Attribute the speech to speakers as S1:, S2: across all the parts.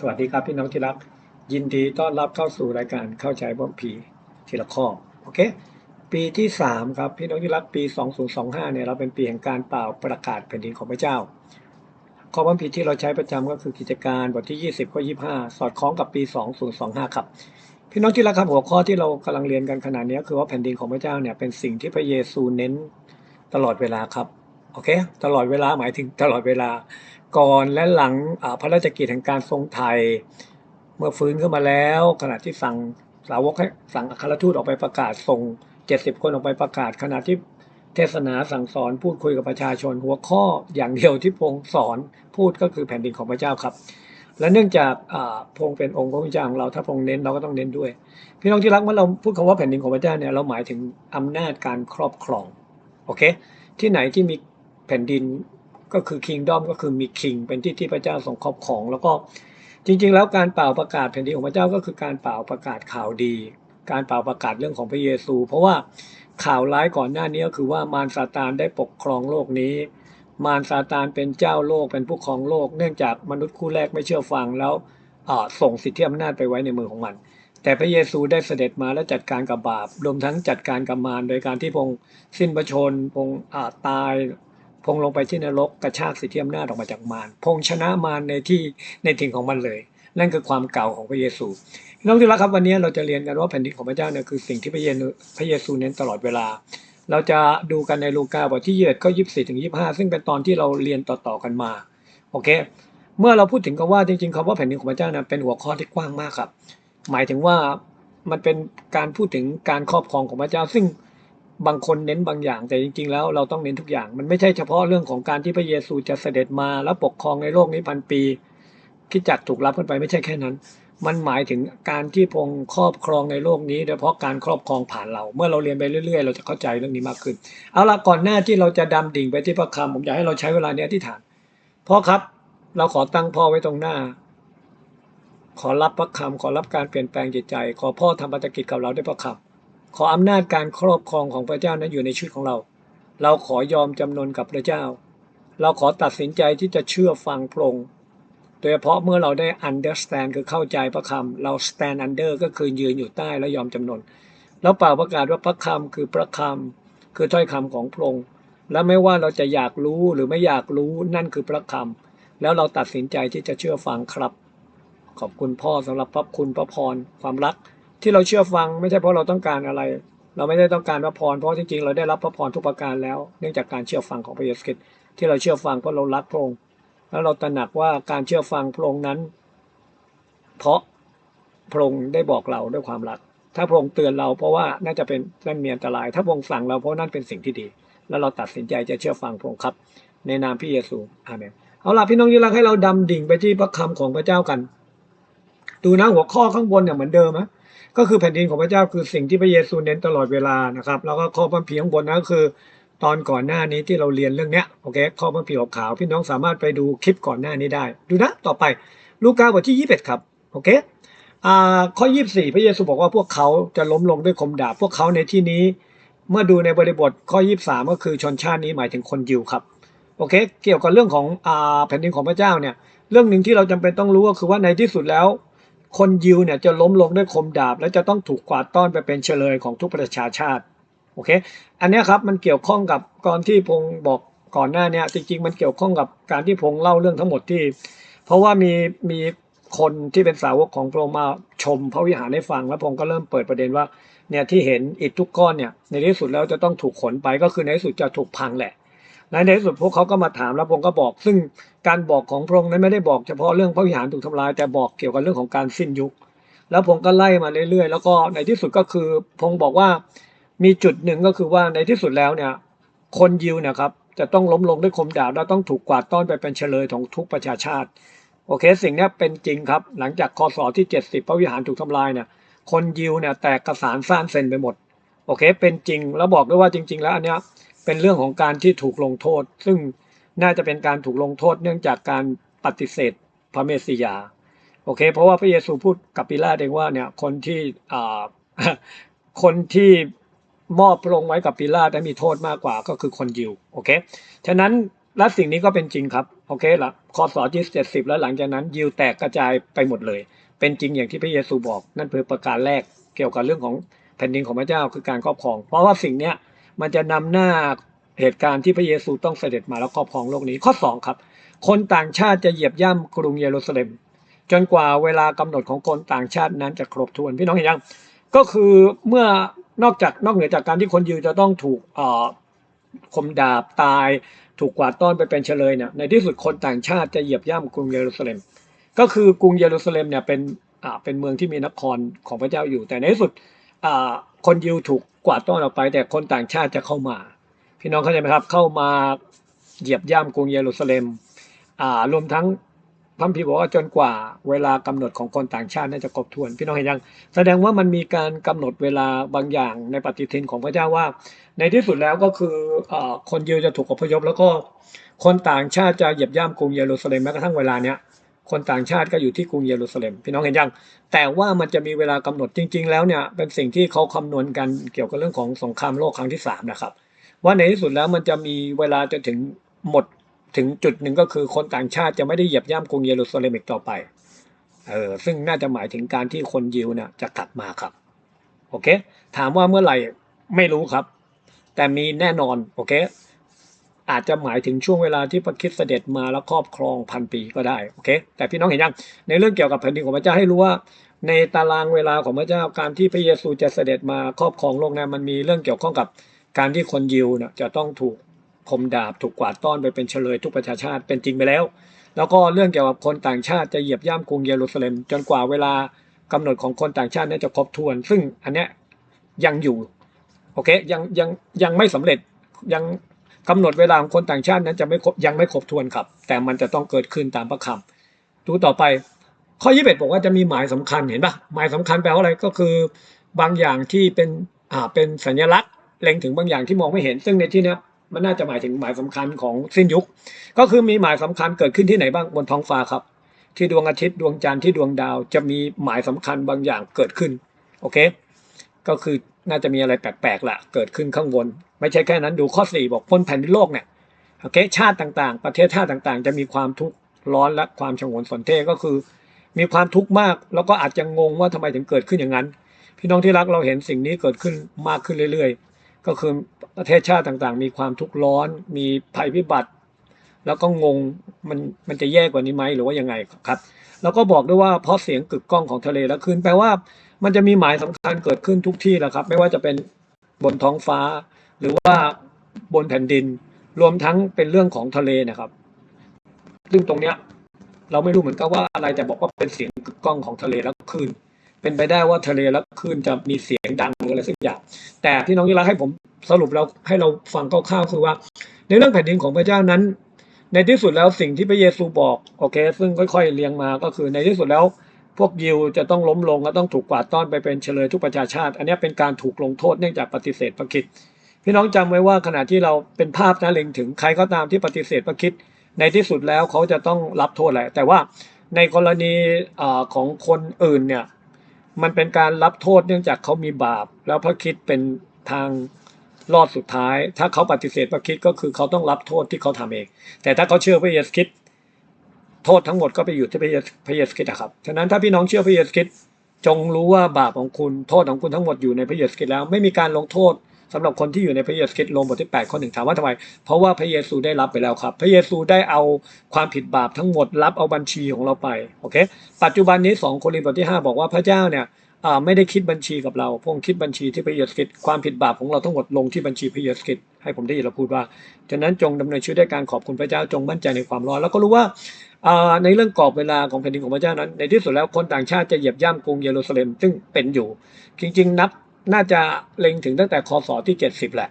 S1: สวัสดีครับพี่น้องที่รัก ยินดีต้อนรับเข้าสู่รายการเข้าใจบ่มผีทีละข้อโอเค ปีที่3ครับพี่น้องที่รักปี 2025เนี่ยเราเป็นปีแห่งการเปล่าประกาศแผ่นดินของพระเจ้า ข้อบ่มผีที่เราใช้ประจำก็คือกิจการบทที่ 20ข้อ25 สอดคล้องกับปี 2025 ครับ พี่น้องที่รักครับหัวข้อที่เรากำลังเรียนกันขณะนี้คือว่าแผ่นดินของพระเจ้าเนี่ยเป็นสิ่งที่พระเยซูเน้นตลอดเวลาครับโอเคตลอดเวลาหมายถึงตลอดเวลา ก่อนและหลังพระราชกิจแห่งการทรงไทย เมื่อฟื้นขึ้นมาแล้ว ขณะที่สั่งสาวกให้สั่งอัครทูตออกไปประกาศส่ง 70 คนออกไปประกาศ ขณะที่เทศนาสั่งสอนพูดคุยกับประชาชนหัวข้ออย่างเดียวที่พงค์สอนพูดก็คือแผ่นดินของพระเจ้าครับ และเนื่องจากพงค์เป็นองค์พระผู้เจ้าของเราถ้าพงค์เน้นเราก็ต้องเน้นด้วย พี่น้องที่รักเมื่อเราพูดคำว่าแผ่นดินของพระเจ้าเนี่ยเราหมายถึงอำนาจการครอบครองโอเคที่ไหนที่มีแผ่นดิน ก็คือคิงดอมก็คือมีคิงเป็นที่ที่พระเจ้าทรงครอบครอง แล้วก็จริง ๆ แล้วการเป่าประกาศแผ่นดินของพระเจ้าก็คือการเป่าประกาศข่าวดี การเป่าประกาศเรื่องของพระเยซู เพราะว่าข่าวร้ายก่อนหน้านี้ก็คือว่ามารซาตานได้ปกครองโลกนี้ มารซาตานเป็นเจ้าโลกเป็นผู้ครองโลก เนื่องจากมนุษย์คู่แรกไม่เชื่อฟังแล้วส่งสิทธิอำนาจไปไว้ในมือของมัน แต่พระเยซูได้เสด็จมาและจัดการกับบาปรวมทั้งจัดการกับมารโดยการที่พงสิ้นพระชนพงค์ตาย พงลงไปที่นรกกระชากสิทธิอำนาจออกมาจากมารพงชนะมารในที่ในถิ่นของมันเลย นั่นคือความเก่าของพระเยซูน้องที่รักครับวันนี้เราจะเรียนกันว่าแผ่นดินของพระเจ้าเนี่ยคือสิ่งที่พระเยซูพระเยซูเน้นตลอดเวลา เราจะดูกันในลูกาบทที่21ข้อ24ถึง25ซึ่งเป็นตอนที่เราเรียนต่อๆกันมาโอเค เมื่อเราพูดถึงคำว่าจริงๆคำว่าแผ่นดินของพระเจ้าเนี่ยเป็นหัวข้อที่กว้างมากครับ หมายถึงว่ามันเป็นการพูดถึงการครอบครองของพระเจ้า ซึ่ง บางคนเน้นบางอย่าง แต่จริงๆ แล้วเราต้องเน้นทุกอย่าง มันไม่ใช่เฉพาะเรื่องของการที่พระเยซูจะเสด็จมาแล้วปกครองในโลกนี้พันปีคิดจักถูกรับขึ้นไปไม่ใช่แค่นั้น มันหมายถึงการที่พงค์ครอบครองในโลกนี้โดยเฉพาะการครอบครองผ่านเรา เมื่อเราเรียนไปเรื่อยๆ เราจะเข้าใจเรื่องนี้มากขึ้น เอาละก่อนหน้าที่เราจะดำดิ่งไปที่พระคำผมอยากให้เราใช้เวลาเนี้ยที่ฐานพ่อครับ เราขอตั้งพ่อไว้ตรงหน้า ขอรับพระคำขอรับการเปลี่ยนแปลงจิตใจ ขอพ่อทำปฏิกิจกับเราด้วยพระคำ ขออำนาจการครอบครองของพระเจ้านั้นอยู่ในชีวิตของเรา เราขอยอมจำนนกับพระเจ้า เราขอตัดสินใจที่จะเชื่อฟังพระองค์โดยเฉพาะเมื่อเราได้ understand คือเข้าใจพระคำเรา stand under ก็คือยืนอยู่ใต้และยอมจำนนแล้วเปล่าประกาศว่าพระคำคือพระคำคือถ้อยคำของพระองค์และไม่ว่าเราจะอยากรู้หรือไม่อยากรู้นั่นคือพระคำแล้วเราตัดสินใจที่จะเชื่อฟังครับ ขอบคุณพ่อสำหรับพระคุณพระพรความรัก ที่เราเชื่อฟังไม่ใช่เพราะเราต้องการอะไร เราไม่ได้ต้องการพระพรเพราะจริงๆเราได้รับพระพรทุกประการแล้ว เนื่องจากการเชื่อฟังของพระเยซูคริสต์ที่เราเชื่อฟังเพราะเรารักพระองค์แล้วเราตระหนักว่าการเชื่อฟังพระองค์นั้น เพราะพระองค์ได้บอกเราด้วยความรัก ถ้าพระองค์เตือนเราเพราะว่าน่าจะเป็นนั่นมีอันตราย ถ้าพระองค์สั่งเราเพราะนั่นเป็นสิ่งที่ดี แล้วเราตัดสินใจจะเชื่อฟังพระองค์ครับ ในนามพระเยซูอาเมนเอาล่ะพี่น้องที่รักให้เราดำดิ่งไปที่พระคำของพระเจ้ากัน ดูนะหัวข้อข้างบนเนี่ยเหมือนเดิมนะ ก็คือแผ่นดินของพระเจ้าคือสิ่งที่พระเยซูเน้นตลอดเวลานะครับ แล้วก็ข้อพัมพีข้างบนนะก็คือ ตอนก่อนหน้านี้ที่เราเรียนเรื่องเนี้ยโอเคข้อพัมพีขาวพี่น้องสามารถไปดูคลิปก่อนหน้านี้ได้ ดูนะต่อไปลูกาบทที่21ครับโอเคอ่าข้อ 24 พระเยซูบอกว่าพวกเขาจะล้มลงด้วยคมดาบพวกเขาในที่นี้ เมื่อดูในบริบทข้อ 23 ก็คือชนชาตินี้หมายถึงคนยิวครับโอเค เกี่ยวกับเรื่องของอแผ่นดินของพระเจ้าเนี่ย เรื่องหนึ่งที่เราจำเป็นต้องรู้ก็คือว่าในที่สุดแล้ว คนยิวเนี่ยจะล้มลงด้วยคมดาบ และจะต้องถูกกวาดต้อนไปเป็นเฉลยของทุกประชาชาติโอเคอันนี้ครับมันเกี่ยวข้องกับก่อนที่พงศ์บอกก่อนหน้านี้จริงๆมันเกี่ยวข้องกับการที่พงศ์เล่าเรื่องทั้งหมดที่ เพราะว่ามีมีคนที่เป็นสาวกของพระองค์มาชมพระวิหารให้ฟัง แล้วพงศ์ก็เริ่มเปิดประเด็นว่าเนี่ยที่เห็นอิฐทุกก้อนเนี่ยในที่สุดแล้วจะต้องถูกขนไปก็คือในที่สุดจะถูกพังแหละ และในที่สุดพวกเขาก็มาถามแล้วพงค์ก็บอก ซึ่งการบอกของพระองค์นั้นไม่ได้บอกเฉพาะเรื่องพระวิหารถูกทำลาย แต่บอกเกี่ยวกับเรื่องของการสิ้นยุค แล้วพงค์ก็ไล่มาเรื่อยๆ แล้วก็ในที่สุดก็คือพงค์บอกว่ามีจุดหนึ่งก็คือว่าในที่สุดแล้วเนี่ยคนยิวเนะครับจะต้องล้มลงด้วยคมดาบและต้องถูกกวาดต้อนไปเป็นเฉลยของทุกประชาชาติโอเค สิ่งนี้เป็นจริงครับ หลังจากคศที่ 70 พระวิหารถูกทำลายเนี่ยคนยิวเนี่ยแตกกระสานซ่านเซนไปหมด โอเค เป็นจริงแล้วบอกด้วยว่าจริง ๆ แล้วอันเนี้ย เป็นเรื่องของการที่ถูกลงโทษ ซึ่งน่าจะเป็นการถูกลงโทษเนื่องจากการปฏิเสธพระเมสสิยา โอเค เพราะว่าพระเยซูพูดกับปิลาตเองว่าเนี่ยคนที่อ่าคนที่มอบพระองค์ไว้กับปิลาตได้มีโทษมากกว่าก็คือคนยิวโอเคฉะนั้นและสิ่งนี้ก็เป็นจริงครับโอเคละคศที่เจ็ดสิบแล้วหลังจากนั้น ยิวแตกกระจายไปหมดเลย เป็นจริงอย่างที่พระเยซูบอก นั่นคือประการแรกเกี่ยวกับเรื่องของแผ่นดินของพระเจ้าคือการครอบครอง เพราะว่าสิ่งเนี้ย มันจะนำหน้าเหตุการณ์ที่พระเยซูต้องเสด็จมาแล้วครอบครองโลกนี้ข้อสองครับ คนต่างชาติจะเหยียบย่ำกรุงเยรูซาเล็ม จนกว่าเวลากำหนดของคนต่างชาตินั้นจะครบถ้วนพี่น้องเห็นยังก็คือเมื่อนอกจากนอกเหนือจากการที่คนยิวจะต้องถูกเอ่อคมดาบตาย ถูกกวาดต้อนไปเป็นเฉลยเนี่ยในที่สุดคนต่างชาติจะเหยียบย่ำกรุงเยรูซาเล็ม ก็คือกรุงเยรูซาเล็มเนี่ยเป็นเป็นเมืองที่มีนครของพระเจ้าอยู่ แต่ในที่สุด คนยิวถูกกวาดต้อนออกไป แต่คนต่างชาติจะเข้ามา พี่น้องเข้าใจไหมครับ เข้ามาเหยียบย่ำกรุงเยรูซาเล็มอ่ารวมทั้งพัมพีบอกว่าจนกว่าเวลากำหนดของคนต่างชาติน่าจะครบถ้วน พี่น้องเห็นยังแสดงว่ามันมีการกำหนดเวลาบางอย่างในปฏิทินของพระเจ้าว่า ในที่สุดแล้วก็คือเอ่อคนยิวจะถูกอพยพแล้วก็คนต่างชาติจะเหยียบย่ำกรุงเยรูซาเล็มแม้กระทั่งเวลาเนี้ย คนต่างชาติก็อยู่ที่กรุงเยรูซาเล็มพี่น้องเห็นยังแต่ว่ามันจะมีเวลากำหนดจริง ๆ แล้วเนี่ยเป็นสิ่งที่เขาคำนวณกันเกี่ยวกับเรื่องของสงครามโลกครั้งที่สามนะครับว่าในที่สุดแล้วมันจะมีเวลาจนถึงหมดถึงจุดหนึ่งก็คือคนต่างชาติจะไม่ได้เหยียบย่ำกรุงเยรูซาเล็มอีกต่อไปเออซึ่งน่าจะหมายถึงการที่คนยิวเนี่ยจะกลับมาครับโอเค ถามว่าเมื่อไหร่ไม่รู้ครับ แต่มีแน่นอนโอเค อาจจะหมายถึงช่วงเวลาที่พระคริสต์เสด็จมาแล้วครอบครองพันปีก็ได้โอเคแต่พี่น้องเห็นยังในเรื่องเกี่ยวกับแผ่นดินของพระเจ้าให้รู้ว่า ในตารางเวลาของพระเจ้าการที่พระเยซูจะเสด็จมาครอบครองโลกนั้นมันมีเรื่องเกี่ยวข้องกับการที่คนยิวเนี่ยจะต้องถูกคมดาบถูกกวาดต้อนไปเป็นเฉลยทุกประชาชาติเป็นจริงไปแล้ว แล้วก็เรื่องเกี่ยวกับคนต่างชาติจะเหยียบย่ำกรุงเยรูซาเล็ม จนกว่าเวลากำหนดของคนต่างชาตินั้นจะครบถ้วน ซึ่งอันเนี้ยยังอยู่โอเคยังยังยังไม่สำเร็จยัง กำหนดเวลาของคนต่างชาตินั้นจะไม่ครบยังไม่ครบถ้วนครับ แต่มันจะต้องเกิดขึ้นตามพระคำดูต่อไป ข้อ 21 บอกว่าจะมีหมายสำคัญเห็นปะหมายสำคัญแปลว่าอะไรก็คือบางอย่างที่เป็นอ่าเป็นสัญลักษณ์เล็งถึงบางอย่างที่มองไม่เห็น ซึ่งในที่นี้มันน่าจะหมายถึงหมายสำคัญของสิ้นยุค ก็คือมีหมายสำคัญเกิดขึ้นที่ไหนบ้างบนท้องฟ้าครับ ที่ดวงอาทิตย์ดวงจันทร์ที่ดวงดาวจะมีหมายสำคัญบางอย่างเกิดขึ้นโอเค ก็คือ น่าจะมีอะไรแปลกๆละเกิดขึ้นข้างบน ไม่ใช่แค่นั้นดูข้อ 4 บอกพ้นแผ่นดินโลกเนี่ยโอเคชาติต่างๆ ประเทศชาติต่างๆ จะมีความทุกข์ร้อนและความฉงนสนเทก็คือ มีความทุกข์มาก แล้วก็อาจจะงงว่าทำไมถึงเกิดขึ้นอย่างนั้น พี่น้องที่รักเราเห็นสิ่งนี้เกิดขึ้นมากขึ้นเรื่อย ๆ ก็คือประเทศชาติต่างๆ มีความทุกข์ร้อน มีภัยพิบัติ แล้วก็งงมันมันจะแย่กว่านี้ไหมหรือว่ายังไงครับ แล้วก็บอกด้วยว่าเพราะเสียงกึกก้องของทะเลและคลื่นแปลว่า มันจะมีหมายสำคัญเกิดขึ้นทุกที่แหละครับ ไม่ว่าจะเป็นบนท้องฟ้า หรือว่าบนแผ่นดิน รวมทั้งเป็นเรื่องของทะเลนะครับ ซึ่งตรงเนี้ย เราไม่รู้เหมือนกันว่าอะไรจะบอกว่าเป็นเสียงกึกก้องของทะเลและคลื่นเป็นไปได้ว่าทะเลและคลื่นจะมีเสียงดังหรืออะไรสักอย่างแต่พี่น้องที่รักให้ผมสรุปเราให้เราฟังคร่าวๆคือว่า ในเรื่องแผ่นดินของพระเจ้านั้น ในที่สุดแล้วสิ่งที่พระเยซูบอกโอเค ซึ่งค่อย ๆเรียงมาก็คือในที่สุดแล้ว พวกยิวจะต้องล้มลงและต้องถูกกวาดต้อนไปเป็นเฉลยทุกประชาชาติ อันนี้เป็นการถูกลงโทษเนื่องจากปฏิเสธพระคิดพี่น้องจำไว้ว่าขณะที่เราเป็นภาพนะเล็งถึงใครก็ตามที่ปฏิเสธพระคิดในที่สุดแล้วเขาจะต้องรับโทษแหละ แต่ว่าในกรณีอของคนอื่นเนี่ยมันเป็นการรับโทษเนื่องจากเขามีบาป แล้วพระคิดเป็นทางรอดสุดท้าย ถ้าเขาปฏิเสธพระคิดก็คือเขาต้องรับโทษที่เขาทำเอง แต่ถ้าเขาเชื่อพระเยซูคริสต์ โทษทั้งหมดก็ไปอยู่ที่พระเยซูคริสต์อะครับ ฉะนั้นถ้าพี่น้องเชื่อพระเยซูคริสต์จงรู้ว่าบาปของคุณโทษของคุณทั้งหมดอยู่ในพระเยซูคริสต์แล้ว ไม่มีการลงโทษสำหรับคนที่อยู่ในพระเยซูคริสต์ลงบทที่8ข้อหนึ่งถามว่าทำไม เพราะว่าพระเยซูได้รับไปแล้วครับ พระเยซูได้เอาความผิดบาปทั้งหมดรับเอาบัญชีของเราไปโอเคปัจจุบันนี้2โครินธ์บทที่ 5 บอกว่าพระเจ้าเนี่ยไม่ได้คิดบัญชีกับเราพระองค์คิดบัญชีที่พระเยซูคริสต์ความผิดบาปของเราทั้งหมดลงที่บัญชีพระเยซูคริสต์ให้ผมได้ยินเราพูดว่าฉะนั้นจงดำเนินชีวิตด้วยการขอบคุณพระเจ้าจงมั่นใจในความรอดแล้วก็รู้ว่า ในเรื่องกรอบเวลาของแผ่นดินของพระเจ้านั้น ในที่สุดแล้วคนต่างชาติจะเหยียบย่ำกรุงเยรูซาเล็มซึ่งเป็นอยู่ จริง ๆ นับน่าจะเล็งถึงตั้งแต่คศที่ 70 แหละ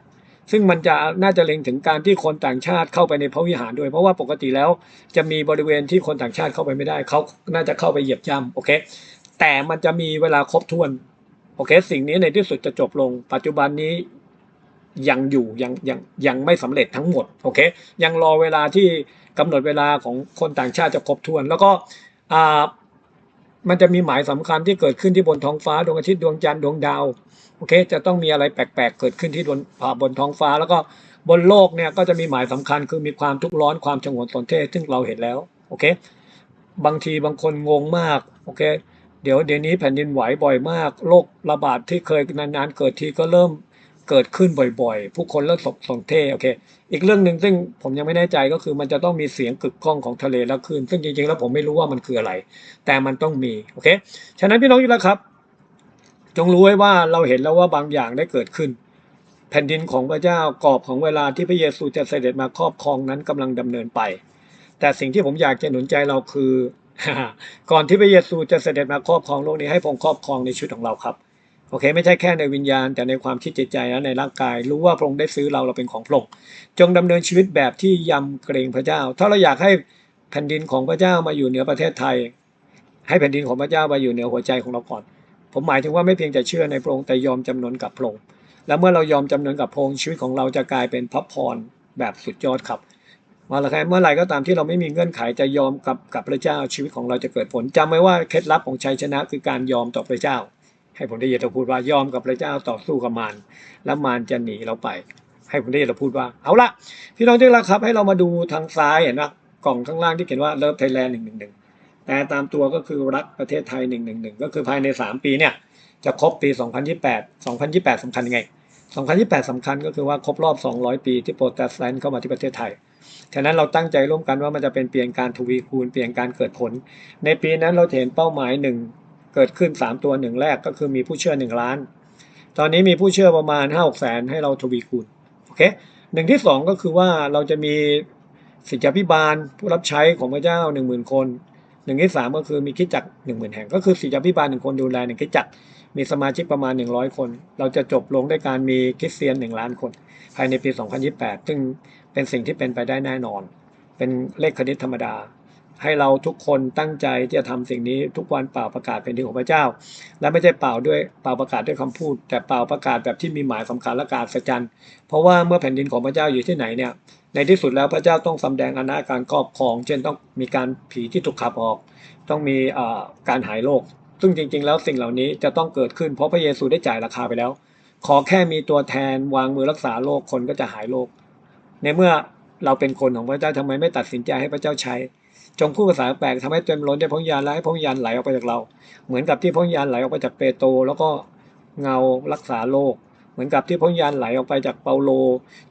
S1: ซึ่งมันจะน่าจะเล็งถึงการที่คนต่างชาติเข้าไปในพระวิหารด้วย เพราะว่าปกติแล้วจะมีบริเวณที่คนต่างชาติเข้าไปไม่ได้ เขาน่าจะเข้าไปเหยียบย่ำโอเค แต่มันจะมีเวลาครบถ้วนโอเค สิ่งนี้ในที่สุดจะจบลง ปัจจุบันนี้ยังอยู่ยังยังยังไม่สำเร็จทั้งหมดโอเค ยังรอเวลาที่ กำหนดเวลาของคนต่างชาติจะครบถ้วน แล้วก็มันจะมีหมายสำคัญที่เกิดขึ้นที่บนท้องฟ้าดวงอาทิตย์ดวงจันทร์ดวงดาวโอเค จะต้องมีอะไรแปลกๆ เกิดขึ้นที่บนอ่าบนท้องฟ้า แล้วก็บนโลกเนี่ยก็จะมีหมายสำคัญคือมีความทุกข์ร้อนความฉงนสนเทศซึ่งเราเห็นแล้วโอเค บางทีบางคนงงมากโอเค เดี๋ยวเดี๋ยวนี้แผ่นดินไหวบ่อยมากโรคระบาดที่เคยนานๆเกิดทีก็เริ่ม เกิดขึ้นบ่อยๆ ผู้คนเริ่มสสนเทโอเค อีกเรื่องหนึ่งซึ่งผมยังไม่แน่ใจก็คือมันจะต้องมีเสียงกึกก้องของทะเลและคลื่นซึ่งจริงๆแล้วผมไม่รู้ว่ามันคืออะไร แต่มันต้องมีโอเคฉะนั้นพี่น้องอยู่แล้วครับ จงรู้ไว้ว่าเราเห็นแล้วว่าบางอย่างได้เกิดขึ้น แผ่นดินของพระเจ้ากรอบของเวลาที่พระเยซูจะเสด็จมาครอบครองนั้นกำลังดำเนินไป แต่สิ่งที่ผมอยากจะหนุนใจเราคือก่อนที่พระเยซูจะเสด็จมาครอบครองโลกนี้ให้พงค์ครอบครองในชีวิตของเราครับ โอเค ไม่ใช่แค่ในวิญญาณ แต่ในความคิดจิตใจและในร่างกาย รู้ว่าพระองค์ได้ซื้อเราเราเป็นของพระองค์จงดำเนินชีวิตแบบที่ยำเกรงพระเจ้า ถ้าเราอยากให้แผ่นดินของพระเจ้ามาอยู่เหนือประเทศไทย ให้แผ่นดินของพระเจ้ามาอยู่เหนือหัวใจของเราก่อน ผมหมายถึงว่าไม่เพียงแต่เชื่อในพระองค์แต่ยอมจำนนกับพระองค์และเมื่อเรายอมจำนนกับพระองค์ชีวิตของเราจะกลายเป็นพระพรแบบสุดยอดครับมาละครับเมื่อไหร่ก็ตามที่เราไม่มีเงื่อนไขจะยอมกับกับพระเจ้าชีวิตของเราจะเกิดผลจำไว้ว่าเคล็ดลับของชัยชนะคือการยอมต่อพระเจ้า ให้ผมได้ยินเราพูดว่ายอมกับพระเจ้าต่อสู้กับมารแล้วมารจะหนีเราไป ให้ผมได้ยินเราพูดว่าเอาละพี่น้องที่รักครับ ให้เรามาดูทางซ้ายเห็นไหมกล่องข้างล่างที่เขียนว่าเลิฟไทยแลนด์หนึ่งหนึ่งหนึ่งแต่ตามตัวก็คือรักประเทศไทยหนึ่งหนึ่งหนึ่งก็คือภายในสามปีเนี่ยจะครบปี 2028 2028สำคัญยังไง 2028สำคัญก็คือว่าครบรอบ 200 ปีที่โปรเตสแตนต์เข้ามาที่ประเทศไทย ฉะนั้นเราตั้งใจร่วมกันว่ามันจะเป็นเปลี่ยนการทวีคูณเปลี่ยนการเกิดผล ในปีนั้นเราเห็นเป้าหมายหนึ่ง เกิดขึ้น 3 ตัวหนึ่งแรกก็คือมีผู้เชื่อ 1 ล้าน ตอนนี้มีผู้เชื่อประมาณ 5 6แสนให้เราทวีคูณโอเคหนึ่งที่ 2 ก็คือว่าเราจะมีสิทธิพิบาลผู้รับใช้ของพระเจ้า 1 0,000 คนหนึ่งที่สามก็คือมีคิดจักหนึ่งหมื่นแห่ง ก็คือสิทธิพิบาลหนึ่งคนดูแลหนึ่งคิดจักมีสมาชิกประมาณ 100 คน เราจะจบลงด้วยการมีคริสเตียน 1 ล้านคน ภายในปี 2028 ซึ่งเป็นสิ่งที่เป็นไปได้แน่นอน เป็นเลขคณิตธรรมดา ให้เราทุกคนตั้งใจที่จะทำสิ่งนี้ทุกวันเป่าประกาศเป็นที่ของพระเจ้า และไม่ใช่เป่าด้วยเป่าประกาศด้วยคำพูด แต่เป่าประกาศแบบที่มีหมายสำคัญและการสัจจันเพราะว่าเมื่อแผ่นดินของพระเจ้าอยู่ที่ไหนเนี่ยในที่สุดแล้วพระเจ้าต้องสำแดงอนาการครอบครอง เช่นต้องมีการผีที่ถูกขับออก ต้องมีการหายโรคซึ่งจริง ๆ แล้วสิ่งเหล่านี้จะต้องเกิดขึ้นเพราะพระเยซูได้จ่ายราคาไปแล้ว ขอแค่มีตัวแทนวางมือรักษาโรคคนก็จะหายโรคในเมื่อเราเป็นคนของพระเจ้าทำไมไม่ตัดสินใจให้พระเจ้าใช้ จงพูดภาษาแปลกทำให้เต็มล้นด้วยพระวิญญาณและให้พระวิญญาณไหลออกไปจากเรา เหมือนกับที่พระวิญญาณไหลออกไปจากเปโตรแล้วก็เงารักษาโรคเหมือนกับที่พระวิญญาณไหลออกไปจากเปาโล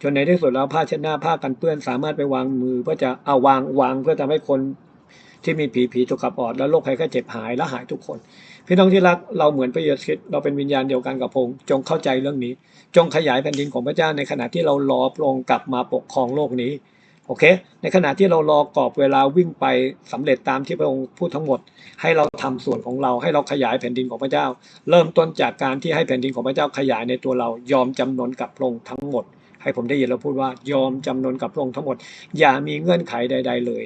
S1: จนในที่สุดแล้วผ้าเช็ดหน้าผ้ากันเปื้อนสามารถไปวางมือเพื่อจะเอาวางวางเพื่อทำให้คนที่มีผีผีถูกขับออกและโรคภัยแค่เจ็บหายและหายทุกคน พี่น้องที่รักเราเหมือนพระเยซูคริสต์เราเป็นวิญญาณเดียวกันกับพงจงเข้าใจเรื่องนี้ จงขยายแผ่นดินของพระเจ้าในขณะที่เรารอพระองค์กลับมาปกครองโลกนี้ โอเค ในขณะที่เรารอกรอบเวลาวิ่งไปสำเร็จตามที่พระองค์พูดทั้งหมด ให้เราทำส่วนของเราให้เราขยายแผ่นดินของพระเจ้า เริ่มต้นจากการที่ให้แผ่นดินของพระเจ้าขยายในตัวเรายอมจำนนกับพระองค์ทั้งหมด ให้ผมได้ยินเราพูดว่ายอมจำนนกับพระองค์ทั้งหมด อย่ามีเงื่อนไขใด ๆ เลย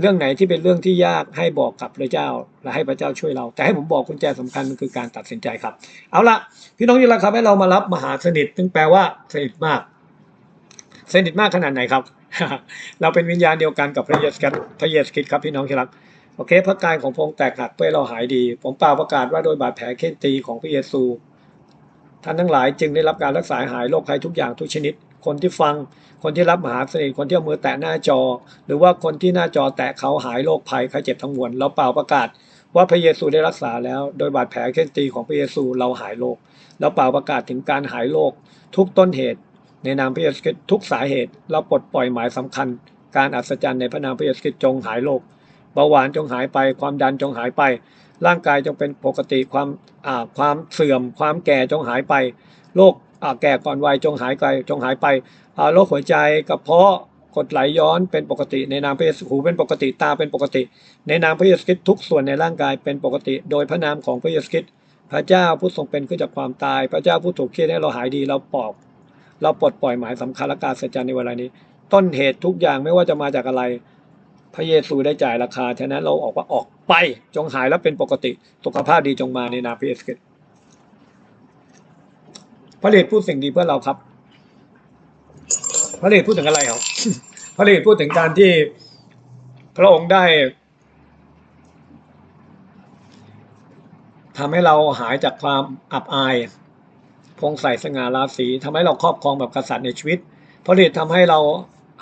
S1: เรื่องไหนที่เป็นเรื่องที่ยากให้บอกกับพระเจ้า และให้พระเจ้าช่วยเรา แต่ให้ผมบอกกุญแจสำคัญมันคือการตัดสินใจครับ เอาละพี่น้องที่รักครับให้เรามารับมหาสนิทซึ่งแปลว่าสนิทมากสนิทมากขนาดไหนครับ เราเป็นวิญญาณเดียวกันกับพระเยซูคริสต์พระเยซูคริสต์ครับพี่น้องที่รักโอเคพระกายของพระองค์แตกหักเพื่อเราหายดี ผมเปล่าประกาศว่าโดยบาดแผลเค้นตีของพระเยซูท่านทั้งหลายจึงได้รับการรักษาหายโรคภัยทุกอย่างทุกชนิด คนที่ฟัง คนที่รับมหาสนิทคนที่เอามือแตะหน้าจอ หรือว่าคนที่หน้าจอแตะเขาหายโรคภัยไข้เจ็บทั้งมวลเราเปล่าประกาศ ว่าพระเยซูได้รักษาแล้ว โดยบาดแผลเค้นตีของพระเยซูเราหายโรคเราเปล่าประกาศถึงการหายโรคทุกต้นเหตุ ในนามพระเยซูคริสต์ทุกสาเหตุ เราปลดปล่อยหมายสำคัญ การอัศจรรย์ในพระนามพระเยซูคริสต์จงหายโรคเบาหวานจงหายไป ความดันจงหายไป ร่างกายจงเป็นปกติความความเสื่อม ความแก่จงหายไปโรคแก่ก่อนวัยจงหายไปจงหายไปโรคหัวใจกระเพาะกดไหลย้อนเป็นปกติ ในนามพระเยซูหูเป็นปกติตาเป็นปกติ ในนามพระเยซูคริสต์ทุกส่วนในร่างกายเป็นปกติ โดยพระนามของพระเยซูคริสต์พระเจ้าผู้ทรงเป็นขึ้นจากความตาย พระเจ้าผู้ถูกเคี่ยนให้เราหายดีเราปลอบ เราปลดปล่อยหมายสำคัญและการสัจจในเวลานี้ ต้นเหตุทุกอย่างไม่ว่าจะมาจากอะไร พระเยซูได้จ่ายราคา ฉะนั้นเราออกว่าออกไปจงหายแล้วเป็นปกติ สุขภาพดีจงมาในนามพระเยซูคริสต์พระเลดพูดสิ่งดีเพื่อเราครับ พระเลดพูดถึงอะไรครับพระเลดพูดถึงการที่พระองค์ได้ทำให้เราหายจากความอับอาย พงใส่สง่าราศีทำให้เราครอบครองแบบกษัตริย์ในชีวิตพระฤทธิ์ทำให้เรา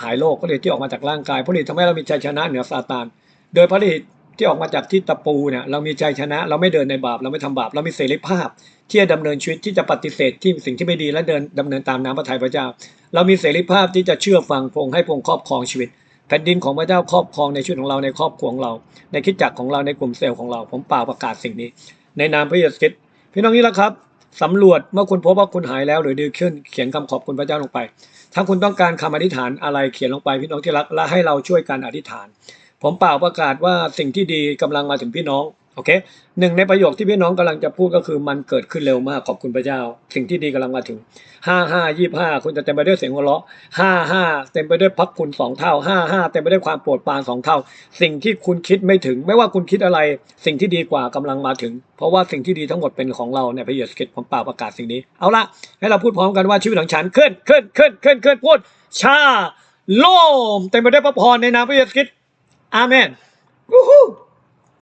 S1: หายโรคพระฤทธิ์ที่ออกมาจากร่างกายพระฤทธิ์ทำให้เรามีชัยชนะเหนือซาตาน โดยพระฤทธิ์ที่ออกมาจากที่ตะปูเนี่ยเรามีชัยชนะ เราไม่เดินในบาปเราไม่ทำบาปเรามีเสรีภาพ ที่จะดำเนินชีวิตที่จะปฏิเสธที่สิ่งที่ไม่ดีและเดินดำเนินตามน้ำพระทัยพระเจ้า เรามีเสรีภาพที่จะเชื่อฟังพงให้พงครอบครองชีวิตแผ่นดินของพระเจ้าครอบครองในชีวิตของเราในครอบครัวของเรา ในคิดจักรของเราในกลุ่มเซลล์ของเราผมเปล่าประกาศสิ่งนี้ ในนามพระเยซูคริสต์พี่น้องนี่แหละครับ สำรวจเมื่อคุณพบว่าคุณหายแล้วหรือดีขึ้นเขียนคำขอบคุณพระเจ้าลงไป ถ้าคุณต้องการคำอธิษฐานอะไรเขียนลงไปพี่น้องที่รักและให้เราช่วยกันอธิษฐาน ผมเปล่าประกาศว่าสิ่งที่ดีกำลังมาถึงพี่น้อง โอเคหนึ่งในประโยคที่พี่น้องกำลังจะพูดก็คือมันเกิดขึ้นเร็วมากขอบคุณพระเจ้า สิ่งที่ดีกำลังมาถึงห้าห้ายี่ห้าคุณจะเต็มไปด้วยเสียงหัวเราะห้าห้าเต็มไปด้วยพักคุณสองเท่าห้าห้าเต็มไปด้วยความโปรดปรานสองเท่า สิ่งที่คุณคิดไม่ถึง ไม่ว่าคุณคิดอะไร สิ่งที่ดีกว่ากำลังมาถึง เพราะว่าสิ่งที่ดีทั้งหมดเป็นของเราในพระเยซูคริสต์ผมเปล่าประกาศสิ่งนี้เอาละให้เราพูดพร้อมกันว่าชีวิตของฉันขึ้นขึ้นขึ้นขึ้นขึ้นพูดชาโลมเต็มไปด้วยพระพรในนามพระเยซูคริสต์อาเมนวู้ฮู้